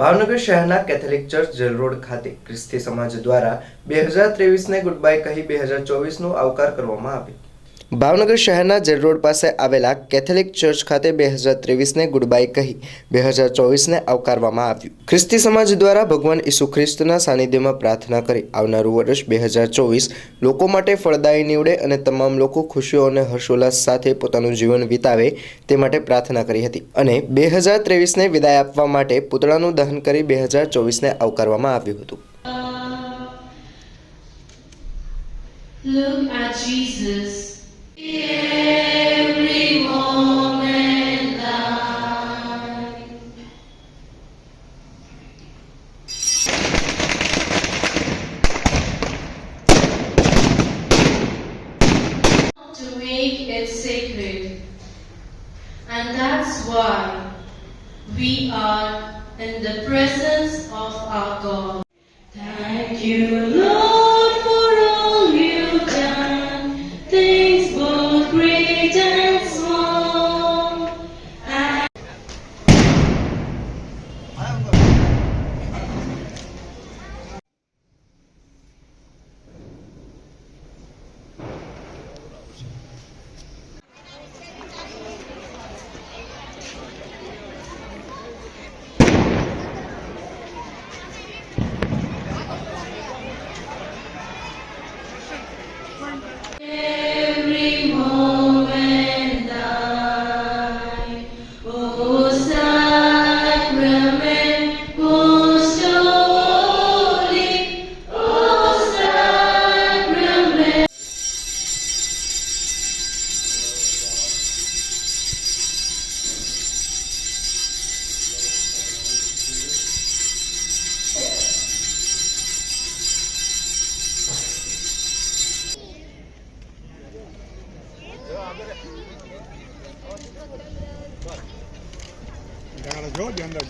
ભાવનગર શહેરના Catholic church jail road ખાતે ખ્રિસ્તી સમાજ દ્વારા બે હજાર ત્રેવીસને ગુડ બાય કહી બે હજાર ચોવીસનું આવકાર કરવામાં આવ્યું. ભાવનગર શહેરના જેલ રોડ પાસે આવેલા કેથોલિક ચર્ચ ખાતે બે હજાર ત્રેવીસને ગુડબાય કહી બે હજાર ચોવીસને આવકારવામાં આવ્યું ખ્રિસ્તી સમાજ દ્વારા ભગવાન ઈસુ ખ્રિસ્તના સાનિધ્યમાં પ્રાર્થના કરી આવનારું વર્ષ બે હજાર ચોવીસ લોકો માટે ફળદાયી નીવડે અને તમામ લોકો ખુશીઓ અને હર્ષોલ્લાસ સાથે પોતાનું જીવન વિતાવે તે માટે પ્રાર્થના કરી હતી અને બે હજાર ત્રેવીસને વિદાય આપવા માટે પૂતળાનું દહન કરી બે હજાર ચોવીસને આવકારવામાં આવ્યું હતું Look at Jesus. It sacred. And that's why we are in the presence of our God. Thank you, Lord, moment thine. O oh, sacrament Gotta go, Janda.